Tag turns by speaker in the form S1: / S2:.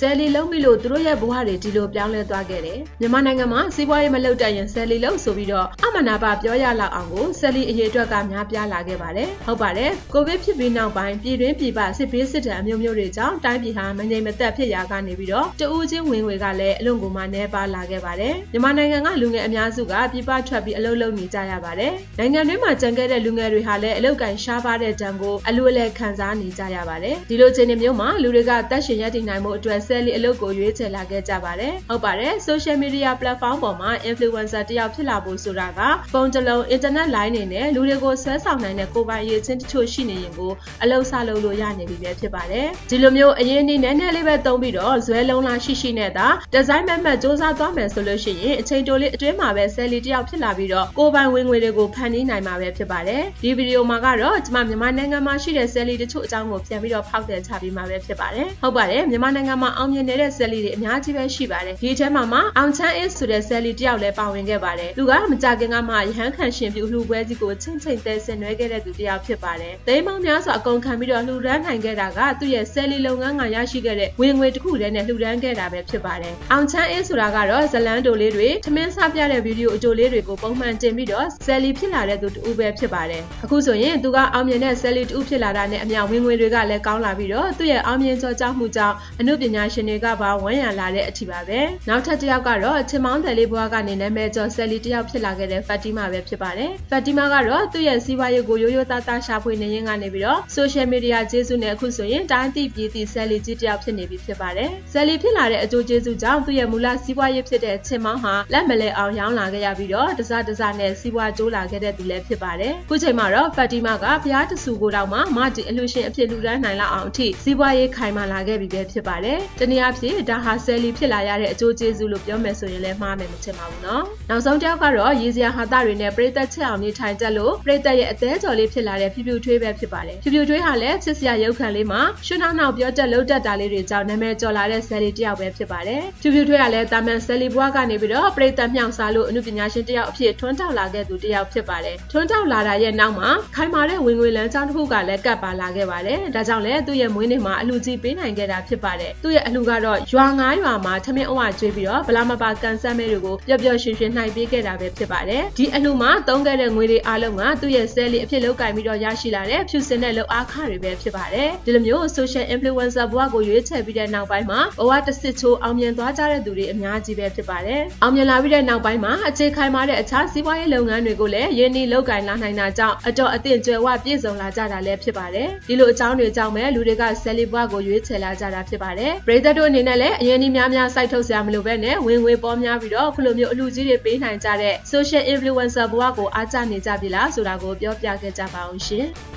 S1: ဆယ်လီလုံးပြီလို့သူတို့ရဲ့ဘဝတွေဒီလိုပြောင်းလဲသွားခဲ့တယ်မြန်မာနိုင်ငံမှာစီးပွားရေးမလုပ်တတ်ရင်ဆယ်လီလုံးဆိုပြီးတော့အမနာပါပြောရလောက်အောင်ကိုဆယ်လီအရေးအတွက်ကများပြားလာခဲ့ပါတယ်ဟုတ်ပါတယ်ကိုဗစ်ဖြစ်ပြီးနောက်ပိုင်းပြည်တွင်းပြည်ပစစ်ဘေးစစ်ဒဏ်အမျိုးမျိုးတွေကြောင့်တိုင်းပြည်ဟာမငြိမ်မသက်ဖြစ်ရာကနေပြီးတော့တဦးချင်းဝင်ငွေကလည်းအလွန်ကိုမှနှဲပါလာခဲ့ပါတယ်မြန်မာနိုင်ငံကလူငယ်အများစုကပြည်ပထွက်ပြီးအလုပ်လုပ်နေကြရပါတယ်နိုင်ငံတွင်းမှာကြံခဲ့တဲ့လူငယ်တွေဟာလည်းအလုပ်ကန်ရှားပါတဲ့တံကိုအလိုအလဲခံစားနေကြရပါတယ်ဒီလိုချိန်မျိုးမှာလူတွေကတက်ရှင်ရည်တည်နိုင်မှုအတွက်ဆယ်လီအလုပ်ကိုရွေးချယ်လာခဲ့ကြပါတယ်ဟုတ်ပါတယ် social media platform ပေါ်မှာ influencer တယောက်ဖြစ်လာဖို့ဆိုတာကဖုန်းတစ်လုံး internet line နေနဲ့လူတွေကိုဆွဲဆောင်နိုင်တဲ့ကိုယ်ပိုင်ရည်ချင်းတချို့ရှိနေရင်ကိုအလုပ်စလုပ်လို့ရနေပြီပဲဖြစ်ပါတယ်ဒီလိုမျိုးအရင်နေ့နည်းနည်းလေးပဲသုံးပြီးတော့ဇွဲလုံးလားရှိရှိနဲ့သာဒီဇိုင်းမက်မက်စူးစမ်းသွားမယ်ဆိုလို့ရှိရင်အချိန်တိုလေးအတွင်းမှာပဲဆယ်လီတယောက်ဖြစ်လာပြီးတော့ကိုယ်ပိုင်ဝင်ငွေတွေကိုဖန်တီးနိုင်မှာပဲဖြစ်ပါတယ်ဒီဗီဒီယိုမှာကတော့ကျွန်မမြန်မာနိုင်ငံမှာရှိတဲ့ဆယ်လီတချို့အကြောင်းကိုပြန်ပြီးတော့ဖောက်တယ်ချပြီးမှာပဲဖြစ်ပါတယ်ဟုတ်ပါတယ်မြန်မာနိုင်ငံမှာအောင်မြင်နေတဲ့ဆယ်လီတွေအများကြီးပဲရှိပါတယ်ဒီထဲမှာမှအောင်ချမ်းအစ်ဆိုတဲ့ဆယ်လီတယောက်လည်းပါဝင်ခဲ့ပါတယ်သူကမကြခင်ကမှရဟန်းခံရှင်ပြူလှူပွဲစီကိုချင်းချင်းတဲဆင်နွှဲခဲ့တဲ့သူတယောက်ဖြစ်ပါတယ်သိမ်းမောင်းများစွာအကုန်ခံပြီးတော့လှူဒန်းနိုင်ခဲ့တာကသူ့ရဲ့ဆယ်လီလုပ်ငန်းကရရှိခဲ့တဲ့ဝင်ငွေတစ်ခုတည်းနဲ့လှူဒန်းခဲ့တာပဲဖြစ်ပါတယ်အောင်ချမ်းအစ်ဆိုတာကတော့ဇလန်းတိုလေးတွေထမင်းစားပြတဲ့ဗီဒီယိုအကြိုလေးတွေကိုပုံမှန်တင်ပြီးတော့ဆယ်လီဖြစ်လာတဲ့သူတူပဲဖြစ်ပါတယ်အခုဆိုရင်သူကအောင်မြင်တဲ့ဆယ်လီတူဖြစ်လာတာနဲ့အမျှဝင်ငွေတွေကလည်းကောင်းလာပြီးတော့သူ့ရဲ့အောင်မြင်ကြောကြောင့်မှုကြောင့်အမှုပညာရှင်တွေကပါဝန်းရံလာတဲ့အထိပါပဲနောက်ထပ်တစ်ယောက်ကတော့ချင်မောင်းတယ်လေးဘွားကနေနာမည်ကျော်ဆယ်လီတစ်ယောက်ဖြစ်လာခဲ့တဲ့ဖတ်တီမာပဲဖြစ်ပါတယ်ဖတ်တီမာကတော့သူ့ရဲ့စီးပွားရေးကိုရိုးရိုးသားသားရှာဖွေနေရင်းကနေပြီးတော့ social media ကျေးဇူးနဲ့အခုဆိုရင်တိုင်းတိပြည်တိဆယ်လီကြီးတစ်ယောက်ဖြစ်နေပြီဖြစ်ပါတယ်ဆယ်လီဖြစ်လာတဲ့အကျိုးကျေးဇူးကြောင့်သူ့ရဲ့မူလစီးပွားရေးဖြစ်တဲ့ချင်မောင်းဟာလက်မလဲအောင်ရောင်းလာခဲ့ရပြီးတော့တစတစနဲ့စီးပွားကျိုးလာခဲ့တဲ့သူလည်းဖြစ်ပါတယ်ခုချိန်မှာတော့ဖတ်တီမာကဘုရားတဆူကိုတောင်မှမတီအလှရှင်အဖြစ်လူဒန်းနိုင်လောက်အောင်အထိစီးပွားရေးခိုင်မာလာခဲ့ပြီပဲဖြစ်ပါတယ်တနည်းအားဖြင့်ဒါဟာဆယ်လီဖြစ်လာရတဲ့အကျိုးကျေးဇူးလို့ပြောမယ်ဆိုရင်လည်းမှားမယ်မချင်ပါဘူးနော်နောက်ဆုံးတစ်ယောက်ကတော့ရေစရာဟာတာတွေနဲ့ပရိသတ်ချက်အောင်နေထိုင်ကြလို့ပရိသတ်ရဲ့အသေးကြော်လေးဖြစ်လာတဲ့ဖြူဖြူထွေးပဲဖြစ်ပါတယ်ဖြူဖြူထွေးဟာလည်းချစ်စရာရုပ်ခံလေးမှာရွှေနောက်နောက်ပြောတက်လှုပ်တက်တာလေးတွေကြောင့်နာမည်ကျော်လာတဲ့ဆယ်လီတစ်ယောက်ပဲဖြစ်ပါတယ်ဖြူဖြူထွေးကလည်းတာမန်ဆယ်လီဘွားကနေပြီးတော့ပရိသတ်မြောက်စားလို့အမှုပညာရှင်တစ်ယောက်အဖြစ်ထွန်းတောက်လာခဲ့သူတစ်ယောက်ဖြစ်ပါတယ်ထွန်းတောက်လာတာရဲ့နောက်မှာခိုင်မာတဲ့ဝင်ငွေလမ်းကြောင်းတစ်ခုကလည်းကပ်ပါလာခဲ့ပါတယ်ဒါကြောင့်လည်းသူ့ရဲ့မွေးနေ့မှာအလူကြီးပေးနိုင်ခဲ့တာဖြစ်ပါတယ်သူ့ရဲ့အလူကတော့ရွာငါးရွာမှာထမင်းအဝကျွေးပြီးတော့ဗလာမပါကန်ဆန်းမဲတွေကိုပျော်ပျော်ရွှင်ရွှင်နှိုင်ပေးခဲ့တာပဲဖြစ်ပါတယ်ဒီအလူမှာသုံးခဲ့တဲ့ငွေတွေအားလုံးကသူ့ရဲ့ဆဲလီအဖြစ်လောက်ကင်ပြီးတော့ရရှိလာတဲ့ဖြူစင်တဲ့လောက်အားခတွေပဲဖြစ်ပါတယ်ဒီလိုမျိုး social influencer ဘဝကိုရွေးချယ်ပြီးတဲ့နောက်ပိုင်းမှာဘဝတစ်စစ်ချိုးအောင်မြင်သွားကြတဲ့သူတွေအများကြီးပဲဖြစ်ပါတယ်အောင်မြင်လာပြီးတဲ့နောက်ပိုင်းမှာအခြေခိုင်မာတဲ့အခြားစီးပွားရေးလုပ်ငန်းတွေကိုလည်းရင်းနှီးလောက်ကင်လာနိုင်တာကြောင့်အတော်အသင့်ကျွယ်ဝပြည့်စုံလာကြတာလည်းဖြစ်ပါတယ်ဒီလိုအကြောင်းတွေကြောင့်ပဲလူတွေကဆယ်လီဘဝကိုရွေးချယ်လာကြတာဖြစ်ပါတယ်ပရိသတ်တို့အနေနဲ့လည်းအရင်ဒီများများစိုက်ထုတ်စရာမလိုပဲနဲ့ဝင်ငွေပေါ်များပြီးတော့ခုလိုမျိုးအလူကြီးတွေပေးနိုင်ကြတဲ့ social influencer ဘဝကိုအားကျနေကြပြီလားဆိုတာကိုပြောပြခဲ့ကြပါအောင်ရှင်။